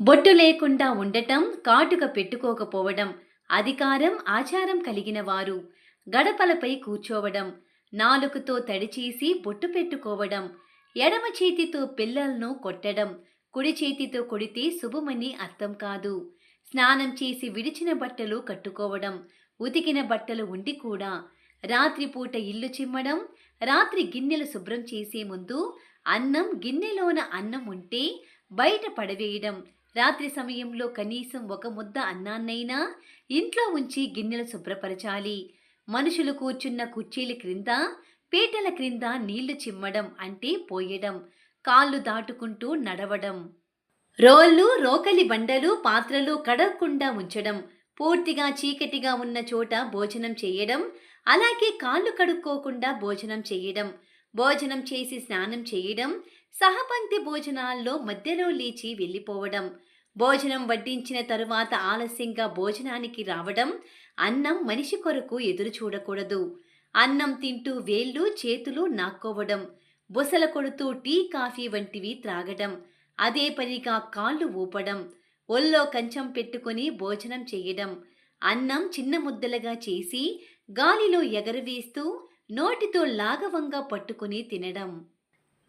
బొట్టు లేకుండా ఉండటం కాటుక పెట్టుకోకపోవడం అధికారం ఆచారం కలిగిన వారు గడపలపై కూర్చోవడం నాలుకతో తడిచేసి బొట్టు పెట్టుకోవడం ఎడమ చేతితో పిల్లలను కొట్టడం కుడి చేతితో కొడితే శుభమని అర్థం కాదు. స్నానం చేసి విడిచిన బట్టలు కట్టుకోవడం ఉతికిన బట్టలు ఉండి కూడా రాత్రిపూట ఇల్లు చిమ్మడం రాత్రి గిన్నెలు శుభ్రం చేసే ముందు అన్నం గిన్నెలోన అన్నం ఉంటే బయట పడవేయడం రాత్రి సమయంలో కనీసం ఒక ముద్ద అన్నాన్నైనా ఇంట్లో ఉంచి గిన్నెలు శుభ్రపరచాలి. మనుషులు కూర్చున్న కుర్చీల క్రింద పీటల క్రింద నీళ్ళు చిమ్మడం అంటే పోయడం కాళ్ళు దాటుకుంటూ నడవడం. రోళ్ళు రోకలి బండలు పాత్రలు కడగకుండా ఉంచడం పూర్తిగా చీకటిగా ఉన్న చోట భోజనం చేయడం అలాగే కాళ్ళు కడుక్కోకుండా భోజనం చేయడం భోజనం చేసి స్నానం చేయడం సహపంక్తి భోజనాల్లో మధ్యలో లేచి వెళ్ళిపోవడం భోజనం వడ్డించిన తరువాత ఆలస్యంగా భోజనానికి రావడం అన్నం మనిషి కొరకు ఎదురు చూడకూడదు. అన్నం తింటూ వేళ్ళు చేతులు నాక్కోవడం బుసల కొడుతూ టీ కాఫీ వంటివి త్రాగడం అదే పనిగా కాళ్ళు ఊపడం ఒళ్ళో కంచం పెట్టుకొని భోజనం చేయడం అన్నం చిన్న ముద్దలుగా చేసి గాలిలో ఎగరవేస్తూ నోటితో లాఘవంగా పట్టుకుని తినడం.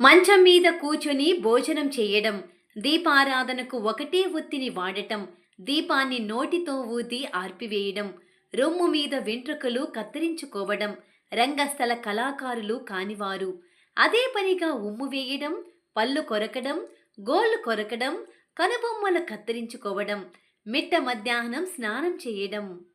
మంచం మీద కూర్చొని భోజనం చేయడం. దీపారాధనకు ఒకటే ఒత్తిని వాడటం. దీపాన్ని నోటితో ఊది ఆర్పివేయడం. రొమ్ము మీద వెంట్రుకలు కత్తిరించుకోవడం. రంగస్థల కళాకారులు కానివారు. అదే పనిగా ఉమ్ము వేయడం పళ్ళు కొరకడం గోళ్ళు కొరకడం కనుబొమ్మలు కత్తిరించుకోవడం. మిట్ట మధ్యాహ్నం స్నానం చేయడం.